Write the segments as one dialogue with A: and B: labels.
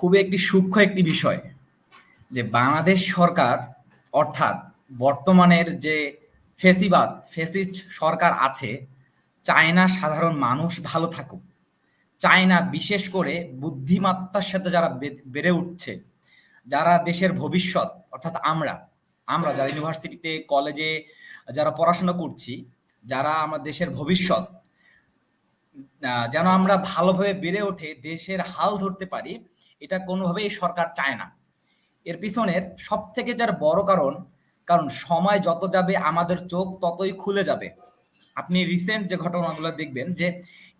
A: খুবই একটি সূক্ষ্ম একটি বিষয় যে বাংলাদেশ সরকার অর্থাৎ বর্তমানের যে ফেসিবাদ, ফেসিস্ট সরকার আছে চায় না সাধারণ মানুষ ভালো থাকুক। চায় না বিশেষ করে বুদ্ধিমত্তার সাথে যারা বেড়ে উঠছে, যারা দেশের ভবিষ্যৎ, অর্থাৎ আমরা আমরা যারা ইউনিভার্সিটিতে, কলেজে যারা পড়াশোনা করছি, যারা আমার দেশের ভবিষ্যৎ যেন আমরা ভালোভাবে বেড়ে ওঠে দেশের হাল ধরতে পারি এটা কোনোভাবেই সরকার চায় না। এর পিছনের সব থেকে যার বড় কারণ কারণ সময় যত যাবে, আমাদের চোখ ততই খুলে যাবে। আপনি রিসেন্ট যে ঘটনাগুলো দেখবেন যে,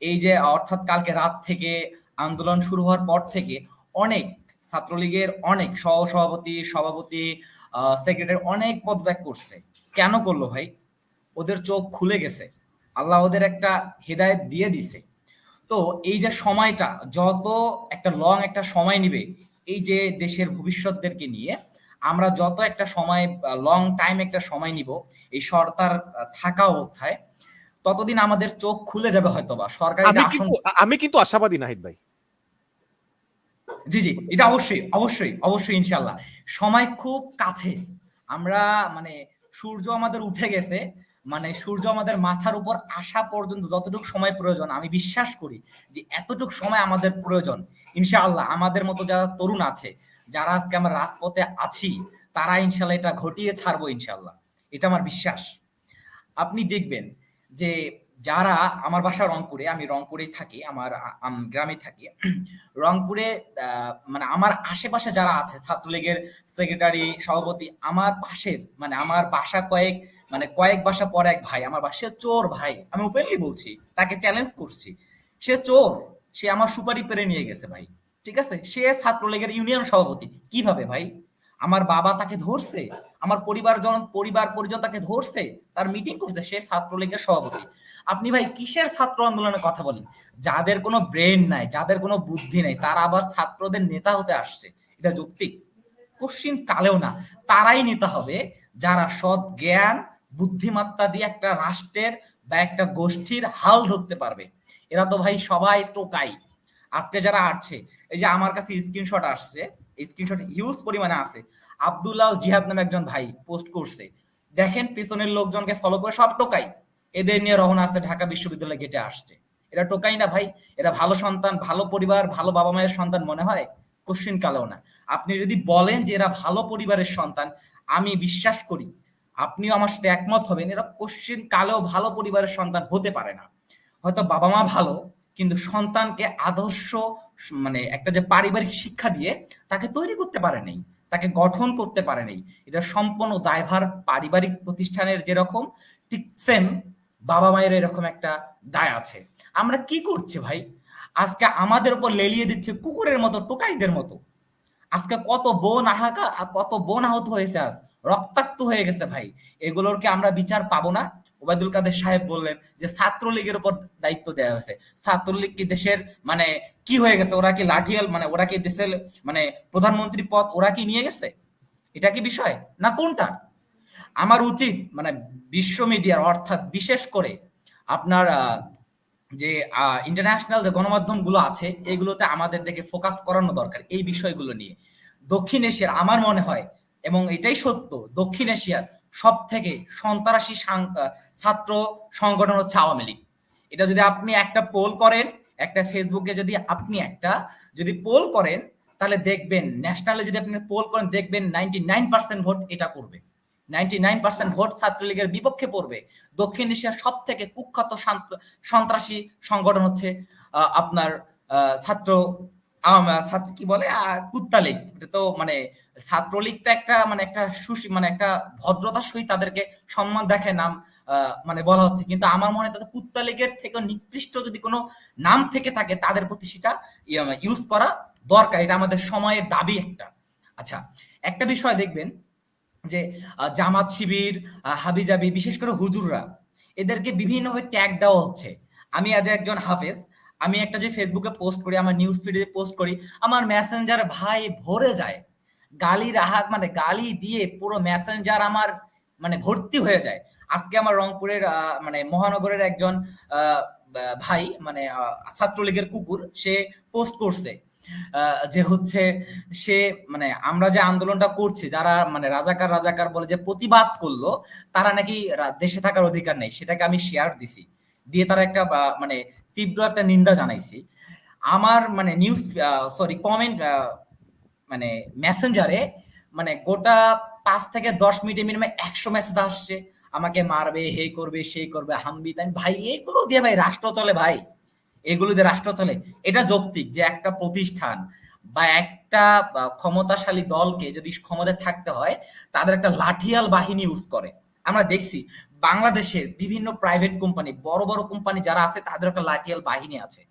A: এই যে অর্থাৎ কালকে রাত থেকে আন্দোলন শুরু হওয়ার পর থেকে অনেক ছাত্রলীগের অনেক সহ সভাপতি সভাপতি সেক্রেটারি অনেক পদত্যাগ করছে। কেন করল ভাই? ওদের চোখ খুলে গেছে। আল্লাহ ওদের একটা হেদায়েত দিয়ে দিছে তো এই যে সময়টা যত একটা লং একটা সময় নিবে এই যে দেশের ভবিষ্যৎদেরকে নিয়ে আমরা যত একটা সময় লং টাইম একটা সময় নিব এই সরকার থাকা অবস্থায় ততদিন আমাদের চোখ খুলে যাবে হয়তোবা। সরকারি
B: আমি
A: আসন
B: কিন্তু আমি কিন্তু আশাবাদী নাহিদ ভাই।
A: জি জি এটা অবশ্যই অবশ্যই অবশ্যই ইনশাল্লাহ সময় খুব কাছে। আমরা মানে সূর্য আমাদের উঠে গেছে মানে সূর্য আমাদের মাথার উপর আসা পর্যন্ত যতটুকু সময় প্রয়োজন, আমি বিশ্বাস করি যে এতটুকু সময় আমাদের প্রয়োজন। ইনশাআল্লাহ আমাদের মতো যারা তরুণ আছে, যারা আজকে আমরা রাজপথে আছি, তারা ইনশাল্লাহ এটা ঘটিয়ে ছাড়বো ইনশাল্লাহ এটা আমার বিশ্বাস। আপনি দেখবেন যে যারা আমার বাসা রংপুরে, আমি রংপুরেই থাকি, আমার গ্রামে থাকি। রংপুরে মানে আমার আশেপাশে যারা আছে, ছাত্রলীগের সেক্রেটারি সভাপতি, আমার পাশের মানে আমার বাসা কয়েক মানে কয়েক বাসা পর এক ভাই, আমার বাসা চোর ভাই। আমি ওপেনলি বলছি, তাকে চ্যালেঞ্জ করছি। সে চোর, সে আমার সুপারি পেরে নিয়ে গেছে ভাই। ঠিক আছে? সে ছাত্রলীগের ইউনিয়ন সভাপতি। কীভাবে ভাই? আমার বাবা তাকে ধরছে, আমার পরিবার জন, পরিবার পরিজন তাকে ধরছে, তার মিটিং করছে সে ছাত্রলীগের সভাপতি। আপনি ভাই কিসের ছাত্র আন্দোলনের কথা বলেন? যাদের কোনো ব্রেন নাই, যাদের কোনো বুদ্ধি নাই, তারা আবার ছাত্রদের নেতা হতে আসছে। এটা যৌক্তিক? কোশ্চিন কালেও না। তারাই নেতা হবে যারা সৎ জ্ঞান, বুদ্ধিমত্তা দিয়ে একটা রাষ্ট্রের বা একটা গোষ্ঠীর হাল ধরতে পারবে। এরা তো ভাই সবাই টোকাই। আজকে যারা আসছে এই যে আমার কাছে স্ক্রিনশট আসছে স্ক্রিনশট হিউজ পরিমাণে আছে। আব্দুল্লাহ জিহাদ নামে একজন ভাই পোস্ট করছে। দেখেন পিছনের লোকজনকে ফলো করে সব টোকাই। এদের নিয়ে রওনা আছে ঢাকা বিশ্ববিদ্যালয় গেটে আসছে। এরা টোকাই না ভাই, এরা ভালো সন্তান, ভালো পরিবার, ভালো বাবা মায়ের সন্তান মনে হয়? কোশ্চিন কালেও না। আপনি যদি বলেন যে এরা ভালো পরিবারের সন্তান, আমি বিশ্বাস করি, আপনিও আমার সাথে একমত হবেন, এরা কোশ্চিন কালেও ভালো পরিবারের সন্তান হতে পারে না। হয়তো বাবা মা ভালো কিন্তু সন্তানকে আদর্শ মানে একটা যে পারিবারিক শিক্ষা দিয়ে তাকে তৈরি করতে পারে নাই, তাকে গঠন করতে পারে নাই। এটা সম্পূর্ণ দায়ভার পারিবারিক প্রতিষ্ঠানের যেরকম, ঠিক সেম বাবা মায়ের এরকম একটা দায় আছে। আমরা কি করছি ভাই? আজকে আমাদের উপর লেলিয়ে দিচ্ছে কুকুরের মতো, টোকাইদের মতো। আজকে কত বোন আহাকা কত বোন আহত হয়েছে আজ। রক্তাক্ত হয়ে গেছে ভাই। এগুলোর কি আমরা বিচার পাবো না? ওবায়দুল কাদের সাহেব বললেন যে ছাত্রলীগের উপর দায়িত্ব দেওয়া হয়েছে। ছাত্রলীগ কি দেশের মানে কি হয়ে গেছে? ওরা কি লাঠিয়াল মানে ওরা কি দেশের মানে প্রধানমন্ত্রী পদ ওরা কি নিয়ে গেছে? এটা কি বিষয়? না কোনটা? আমার উচিত মানে বিশ্ব মিডিয়ার, অর্থাৎ বিশেষ করে আপনার যে ইন্টারন্যাশনাল যে গণমাধ্যমগুলো আছে, এগুলোতে আমাদের দেখে ফোকাস করানো দরকার এই বিষয়গুলো নিয়ে। দক্ষিণ এশিয়ার, আমার মনে হয়, এবং এটাই সত্য, দক্ষিণ এশিয়ার সব থেকে সন্ত্রাসী ছাত্র সংগঠন হচ্ছে আওয়ামী লীগ। এটা যদি আপনি একটা পোল করেন, একটা ফেসবুকে যদি আপনি একটা যদি পোল করেন, তাহলে দেখবেন ন্যাশনালে যদি আপনি পোল করেন, দেখবেন নাইনটি নাইন পার্সেন্ট ভোট এটা করবে। নাইনটি নাইন পার্সেন্ট ভোট ছাত্রলীগের বিপক্ষে পড়বে। দক্ষিণ এশিয়ার সব থেকে কুখ্যাত সন্ত্রাসী সংগঠন হচ্ছে আপনার ছাত্র ছাত্র কি বলে? আহ, কুত্তা লীগ। এটা তো মানে ছাত্রলীগ তো একটা মানে একটা সুশি মানে একটা ভদ্রতার সহিত তাদেরকে সম্মান দেখায় নাম মানে বলা হচ্ছে। কিন্তু আমার মনে হয় তাদের কুত্তা লীগের থেকে নিকৃষ্ট যদি কোনো নাম থেকে থাকে তাদের প্রতি সেটা ইউজ করা দরকার। এটা আমাদের সময়ের দাবি একটা। আচ্ছা একটা বিষয় দেখবেন যে জামাত শিবির হাবিজাবি বিশেষ করে হুজুররা এদেরকে বিভিন্নভাবে ট্যাগ দেওয়া হচ্ছে। আমি আজ একজন হাফেজ আমি একটা যে ফেসবুকে পোস্ট করি, আমার নিউজ ফিডে পোস্ট করি, আমার মেসেঞ্জার ভাই ভরে যায়। গালির আহাত মানে গালি দিয়ে পুরো মেসেঞ্জার আমার মানে ভর্তি হয়ে যায়। আজকে আমার রংপুরের মানে মহানগরের একজন ভাই মানে ছাত্রলীগের কুকুর, সে পোস্ট করছে যে হচ্ছে সে মানে আমরা যে আন্দোলনটা করছি, যারা মানে রাজাকার রাজাকার বলে যে প্রতিবাদ করল, তারা নাকি দেশে থাকার অধিকার নেই, সেটাকে আমি শেয়ার দিছি। দিয়ে তারা একটা মানে তীব্র একটা নিন্দা জানাইছি। আমার মানে নিউজ সরি কমেন্ট মানে মেসেঞ্জারে মানে গোটা পাঁচ থেকে দশ মিনিটে মিনিমাম একশো মেসেজ আসছে। আমাকে মারবে, হে করবে, সেই করবে, হামবি, তাই, ভাই, এগুলো দিয়ে ভাই রাষ্ট্র চলে ভাই। এগুলো দিয়ে রাষ্ট্র চলে। এটা যৌক্তিক যে একটা প্রতিষ্ঠান বা একটা ক্ষমতাশালী দলকে যদি ক্ষমতায় থাকতে হয়, তাদের একটা লাঠিয়াল বাহিনী ইউজ করে। আমরা দেখছি বাংলাদেশের বিভিন্ন প্রাইভেট কোম্পানি বড় বড় কোম্পানি যারা আছে, তাদের একটা লাঠিয়াল বাহিনী আছে।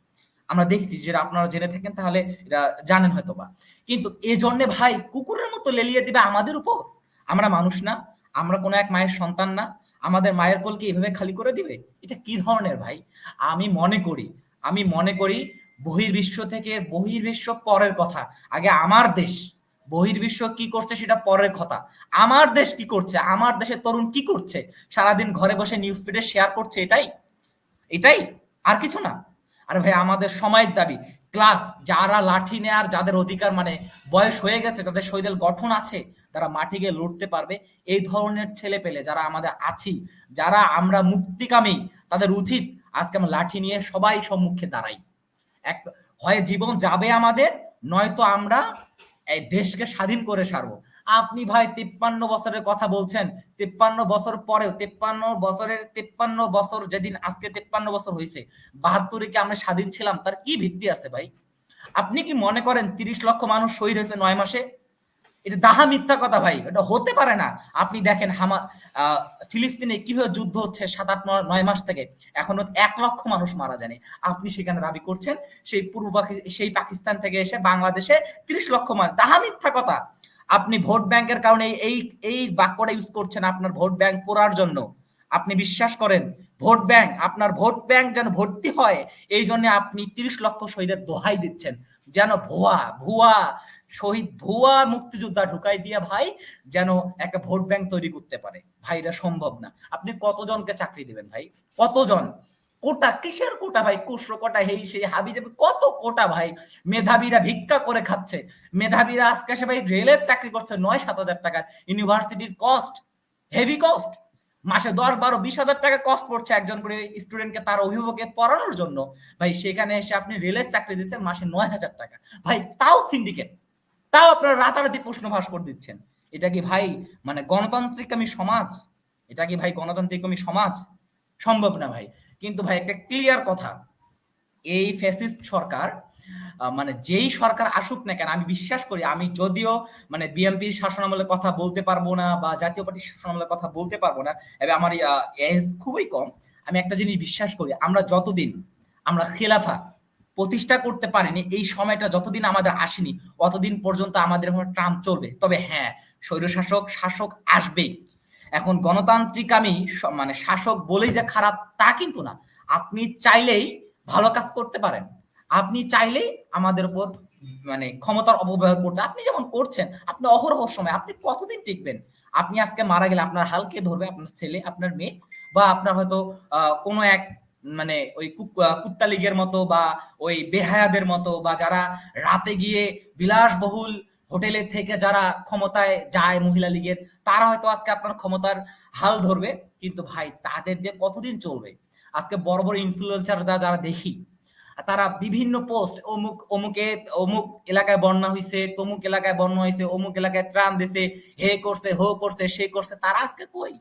A: আমরা দেখছি যেটা আপনারা জেনে থাকেন, তাহলে এটা জানেন হয়তো বা কিন্তু এই ভাই কুকুরের মতো লেলিয়ে দিবে আমাদের উপর? আমরা মানুষ না, আমরা কোনো এক মায়ের সন্তান না, আমাদের মায়ের কোলকে এভাবে খালি করে দিবে? এটা কি ধরনের ভাই? আমি মনে করি, আমি মনে করি বহির্বিশ্ব থেকে বহির্বিশ্ব পরের কথা। আগে আমার দেশ বহির্বিশ্ব কি করছে সেটা পরের কথা। আমার দেশ কি করছে? আমার দেশের তরুণ কি করছে? সারাদিন ঘরে বসে নিউজ ফিডে শেয়ার করছে এটাই? এটাই? আর কিছু না। আর ভাই, আমাদের সময়ের দাবি। ক্লাস যারা লাঠি নেয়ার যাদের অধিকার মানে বয়স হয়ে গেছে, তাদের শরীরের গঠন আছে, তারা মাঠে গিয়ে লড়তে পারবে। এই ধরনের ছেলে পেলে যারা আমাদের আছি, যারা আমরা মুক্তিকামী, তাদের উচিত আজকে আমরা লাঠি নিয়ে সবাই সম্মুখে দাঁড়াই। এক, হয় জীবন যাবে আমাদের, নয়তো আমরা এই দেশকে স্বাধীন করে সারবো। আপনি ভাই তিপ্পান্ন বছরের কথা বলছেন, তিপ্পান্ন বছর পরেও, তিপ্পান্ন বছরের তিপ্পান্ন বছর যেদিন আজকে তিপ্পান্ন বছর হয়েছে বাহাত্তরে কি আমরা স্বাধীন ছিলাম? তার কি ভিত্তি আছে ভাই? আপনি কি মনে করেন তিরিশ লক্ষ মানুষ শহীদ হয়েছে নয় মাসে? এটা দাহা মিথ্যা কথা ভাই, এটা হতে পারে না। আপনি দেখেন হামা ফিলিস্তিনে কীভাবে যুদ্ধ হচ্ছে সাত, আট নয়- মাস থেকে। এখনও এক লক্ষ মানুষ মারা যায়নি। আপনি সেখানে দাবি করছেন, সেই পূর্ব সেই পাকিস্তান থেকে এসে বাংলাদেশে তিরিশ লক্ষ মানুষ, দাহা মিথ্যা কথা। আপনি ভোট ব্যাংকের কারণে এই এই বাক্যটা ইউজ করছেন আপনার ভোট ব্যাংক পড়ার জন্য। আপনি বিশ্বাস করেন, ভোট ব্যাংক, আপনার ভোট ব্যাংক যেন ভর্তি হয়, এই জন্য আপনি তিরিশ লক্ষ শহীদের দোহাই দিচ্ছেন। যেন ভুয়া ভুয়া শহীদ ভুয়া মুক্তিযোদ্ধা ঢুকাই দিয়া ভাই, যেন একটা ভোট ব্যাংক তৈরি করতে পারে। ভাই, এটা সম্ভব না। আপনি কতজনকে চাকরি দিবেন ভাই? কতজন? কোটা, কিসের কোটা ভাই? কুশরো কোটা, হেই সেই হাবি যাবে কত কোটা ভাই? মেধাবীরা ভিক্ষা করে খাচ্ছে। মেধাবীরা আজকে সে ভাই রেলের চাকরি করছে নয়, সাত হাজার টাকা। ইউনিভার্সিটির কস্ট হেভি কস্ট মাসে দশ, বারো, বিশ হাজার টাকা কস্ট পড়ছে একজন করে স্টুডেন্টকে তার অভিভাবককে পড়ানোর জন্য। ভাই, সেখানে এসে আপনি রেলের চাকরি দিচ্ছেন মাসে নয় হাজার টাকা। ভাই, তাও সিন্ডিকেট তাও আপনারা রাতারাতি প্রশ্ন ফাঁস করে দিচ্ছেন। এটা কি ভাই মানে গণতান্ত্রিক আমি সমাজ? এটা কি ভাই গণতান্ত্রিক আমি সমাজ? সম্ভব না ভাই। কিন্তু ভাই একটা ক্লিয়ার কথা। এই ফ্যাসিস্ট সরকার মানে যেই সরকার আসুক না কেন, আমি বিশ্বাস করি, আমি যদিও মানে বিএনপির শাসনামলের কথা বলতে পারব না বা জাতীয় পার্টির শাসনামলের কথা বলতে পারব না, এবার আমার এজ খুবই কম। আমি একটা জিনিস বিশ্বাস করি, আমরা যতদিন, আমরা খেলাফা প্রতিষ্ঠা করতে পারেনি, এই সময়টা যতদিন আমাদের আসেনি, অতদিন পর্যন্ত আমাদের ট্রাম্প চলবে। তবে হ্যাঁ স্বৈরশাসক, শাসক আসবেই। এখন গণতান্ত্রিক আমি মানে শাসক বলেই যে খারাপ তা কিন্তু না। আপনি চাইলেই ভালো কাজ করতে পারেন। আপনি চাইলেই আমাদের উপর মানে ক্ষমতার অপব্যবহার করতে। আপনি যেমন করছেন, আপনি অহরহ সময়, আপনি কতদিন টিকবেন? আপনি আজকে মারা গেলে আপনার হালকে ধরবে, আপনার ছেলে, আপনার মেয়ে, বা আপনার হয়তো কোনো এক মানে ওই কুত্তা লীগের মতো বা ওই বেহায়াদের মতো বা যারা রাতে গিয়ে বিলাসবহুল হোটেলে থেকে যারা ক্ষমতায় যায় মহিলা লীগের, তারা হয়তো আজকে আপনার ক্ষমতার হাল ধরবে। কিন্তু ভাই, তাদের দিয়ে কতদিন চলবে? আজকে বড় বড় ইনফ্লুয়েন্সার যারা দেখি, তারা বিভিন্ন পোস্ট অমুক, অমুকে, অমুক এলাকায় বন্যা হয়েছে তমুক এলাকায় বন্যা হয়েছে অমুক এলাকায় ত্রাণ দিছে হে করছে, হো করছে, সে করছে, তারা আজকে কই?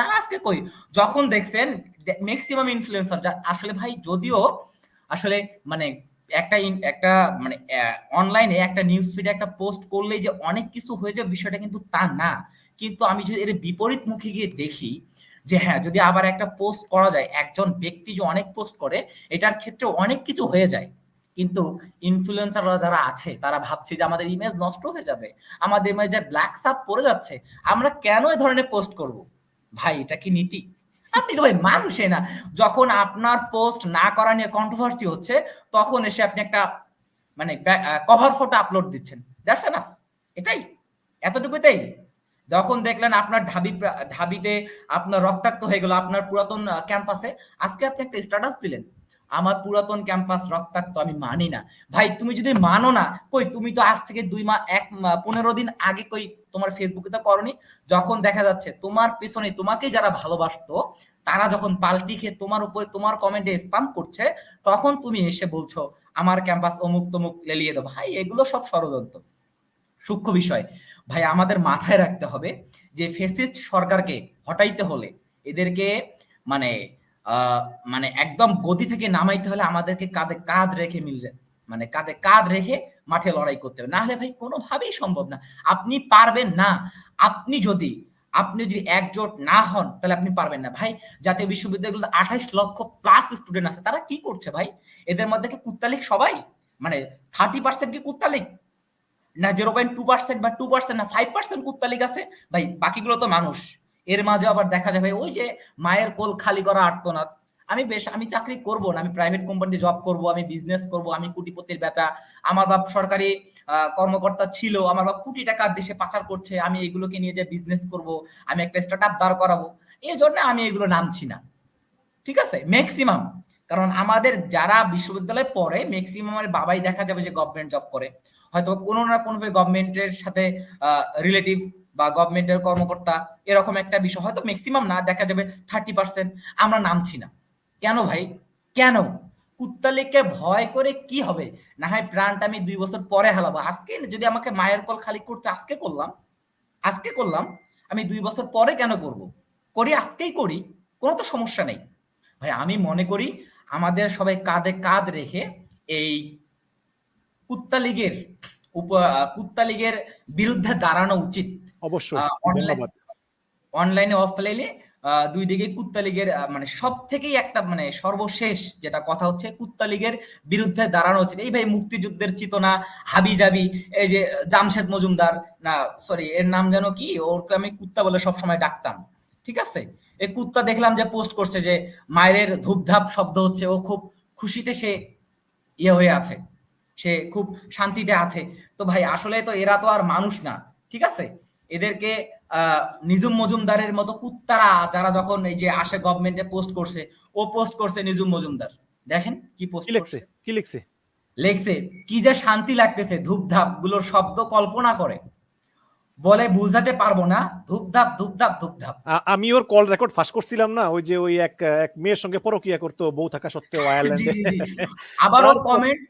A: তারা আজকে কই? যখন দেখছেন ম্যাক্সিমাম ইনফ্লুয়েন্সার আসলে ভাই যদিও আসলে মানে একটা একটা মানে অনলাইনে একটা নিউজ ফিডে একটা পোস্ট করলেই যে অনেক কিছু হয়ে যাবে বিষয়টা কিন্তু তা না। কিন্তু আমি যদি এর বিপরীত মুখে গিয়ে দেখি যে হ্যাঁ যদি আবার একটা পোস্ট করা যায়, একজন ব্যক্তি যে অনেক পোস্ট করে, এটার ক্ষেত্রে অনেক কিছু হয়ে যায়। কিন্তু ইনফ্লুয়েন্সাররা যারা আছে, তারা ভাবছে যে আমাদের ইমেজ নষ্ট হয়ে যাবে। আমাদের ইমেজে ব্ল্যাক সাপ পড়ে যাচ্ছে। আমরা কেন এই ধরনের পোস্ট করব? ভাই, এটা কি নীতি? আপনি তো ভাই মানুষে না? যখন আপনার পোস্ট না করা নিয়ে কন্ট্রোভার্সি হচ্ছে, তখন এসে আপনি একটা মানে কভার ফটো আপলোড দিচ্ছেন। দেখছে না এটাই। এতটুকু তাই যখন দেখলেন আপনার ঢাবি, ঢাবিতে আপনার রক্তাক্ত হয়ে গেল, আপনার পুরাতন ক্যাম্পাসে আজকে আপনি একটা স্ট্যাটাস দিলেন। আমার পুরাতন ক্যাম্পাস রক্তাক্ত, আমি মানি না। ভাই, তুমি যদি মানো না, কই, তুমি তো আজ থেকে দুই মাস এক মা- পনেরো দিন আগে কই, তোমার ফেসবুকে তো করনি। যখন দেখা যাচ্ছে তোমার পেছনে, তোমাকে যারা ভালোবাসতো, তারা যখন পাল্টি খেয়ে তোমার উপরে, তোমার কমেন্টে স্পাম করছে, তখন তুমি এসে বলছো, আমার ক্যাম্পাস অমুক তমুক লেলিয়ে দাও। ভাই, এগুলো সব ষড়যন্ত্র। সূক্ষ্ম বিষয়। ভাই, আমাদের মাথায় রাখতে হবে যে ফেসিস্ট সরকারকে হটাইতে হলে এদেরকে মানে মানে একদম গতি থেকে নামাইতে হলে আমাদেরকে কাঁধে কাঁধ রেখে মিলবে মানে কাঁধে কাঁধ রেখে মাঠে লড়াই করতে হবে। না হলে ভাই কোনোভাবেই সম্ভব না। আপনি পারবেন না। আপনি যদি আপনি যদি একজোট না হন, তাহলে আপনি পারবেন না। ভাই, জাতীয় বিশ্ববিদ্যালয়গুলো আঠাইশ লক্ষ প্লাস স্টুডেন্ট আছে। তারা কি করছে ভাই? এদের মধ্যে কি কুত্তালিক সবাই? মানে থার্টি পার্সেন্ট কি কুত্তালিক না জিরো পয়েন্ট টু পার্সেন্ট বা টু পার্সেন্ট না ফাইভ পার্সেন্ট কুত্তালিক আছে? ভাই, বাকিগুলো তো মানুষ। এর মাঝে আবার দেখা যাবে ওই যে মায়ের কোল খালি করা আর্তনাদ। আমি বেশ, আমি চাকরি করব না, আমি প্রাইভেট কোম্পানিতে জব করব, আমি বিজনেস করব, আমি কোটিপতির বেটা। আমার বাপ সরকারি কর্মকর্তা ছিল, আমার বাপ কোটি টাকা দেশে পাচার করছে, আমি এগুলোকে নিয়ে যে বিজনেস করব, আমি একটা স্টার্ট আপ দাঁড় করাবো, এই জন্য আমি এগুলো নামছি না। ঠিক আছে? ম্যাক্সিমাম কারণ আমাদের যারা বিশ্ববিদ্যালয়ে পড়ে ম্যাক্সিমামের বাবাই দেখা যাবে যে গভর্নমেন্ট জব করে। হয়তো কোনো না কোনোভাবে গভর্নমেন্টের সাথে রিলেটিভ বা গভর্নমেন্টের কর্মকর্তা, এরকম একটা বিষয়। হয়তো ম্যাক্সিমাম না, দেখা যাবে থার্টি পার্সেন্ট আমরা নামছি না। কেন ভাই? কেন? কুত্তালিকে ভয় করে কি হবে? না হয় প্রাণটা আমি দুই বছর পরে হালাবো আজকে যদি আমাকে মায়ের কল খালি করতে আজকে করলাম আজকে করলাম, আমি দুই বছর পরে কেন করব? করি, আজকেই করি। কোনো তো সমস্যা নেই। ভাই, আমি মনে করি আমাদের সবাই কাঁধে কাঁধ রেখে এই কুত্তা লীগের উপ- বিরুদ্ধে দাঁড়ানো উচিত।
B: অবশ্যই ধন্যবাদ।
A: অনলাইনে অফলাইনে দুই দিকে কুত্তা লীগের মানে সব থেকেই একটা মানে সর্বশেষ যেটা কথা হচ্ছে কুত্তা লীগের বিরুদ্ধে দাঁড়ানো উচিত এই ভাই মুক্তিযুদ্ধের চিতনা হাবি জাবি এই যে জামশেদ মজুমদার না সরি এর নাম যেন কি? ওরকে আমি কুত্তা বলে সবসময় ডাকতাম ঠিক আছে? এই কুত্তা দেখলাম যে পোস্ট করছে যে মায়ের ধূপধাপ শব্দ হচ্ছে ও খুব খুশিতে সে ইয়ে হয়ে আছে সে খুব শান্তিতে আছে। তো ভাই আসলে তো এরা তো আর মানুষ না ঠিক আছে? এদেরকে নিজুম মজুমদারের মতো কুত্তারা যারা যখন এই যে আসে গভর্নমেন্টে পোস্ট করছে ও পোস্ট করছে নিজুম মজুমদার। দেখেন কি পোস্ট
B: লিখছে? কি লিখছে?
A: লেখছে কি যে শান্তি লাগতেছে ধূপধাপগুলোর শব্দ কল্পনা করে। বলে বুঝাতে পারব না ধূপধাপ ধূপধাপ ধূপধাপ।
B: আমি ওর কল রেকর্ড ফাঁস করছিলাম না ওই যে ওই এক এক মেয়ের সঙ্গে পরকিয়া করতো বউ থাকা সত্ত্বেও আয়ারল্যান্ডে
A: আবার ও
B: তারপর-
A: কমেন্ট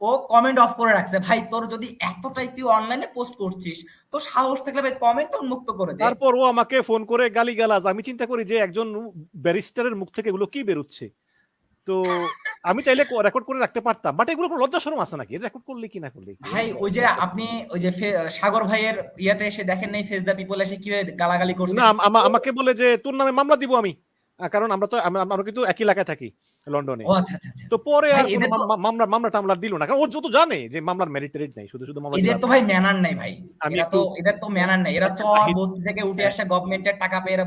A: ও কমেন্ট অফ করে রাখছে। ভাই তোর যদি এতটাই তুই অনলাইনে পোস্ট করছিস তো সাহস থাকলে ভাই কমেন্ট উন্মুক্ত করে দে।
B: তারপর ও আমাকে ফোন করে গালি গালাজ আমি চিন্তা করি যে একজন ব্যারিস্টারের মুখ থেকে এগুলো কি বেরোচ্ছে। তো আমি চাইলে রেকর্ড করে রাখতে পারতাম। বাট এগুলো কোনো লজ্জা শরম আছে নাকি? রেকর্ড করলে কি না করলে?
A: ভাই ওই যে আপনি ওই যে সাগর ভাইয়ের ইয়াতে এসে দেখেন নাই ফেস দা পিপল এসে কীভাবে গালাগালি করছে।
B: না আমাকে বলে যে তোর নামে মামলা দিব আমি। কারণ আমরা তো আমরা কিন্তু একই এলাকায় থাকি লন্ডনে।
A: আচ্ছা আচ্ছা আচ্ছা।
B: তো পরে আর মামলা মামলা টামলা দিল না কারণ ও যত জানে যে মামলার মেরিট টেরিট নাই শুধু শুধু মামলা
A: এদের তো ভাই ম্যানার নাই ভাই।
B: আমি
A: তো এদের তো ম্যানার নাই। এরা চর বস্তি থেকে উঠে আসে গভর্নমেন্টের টাকা পেয়ে এরা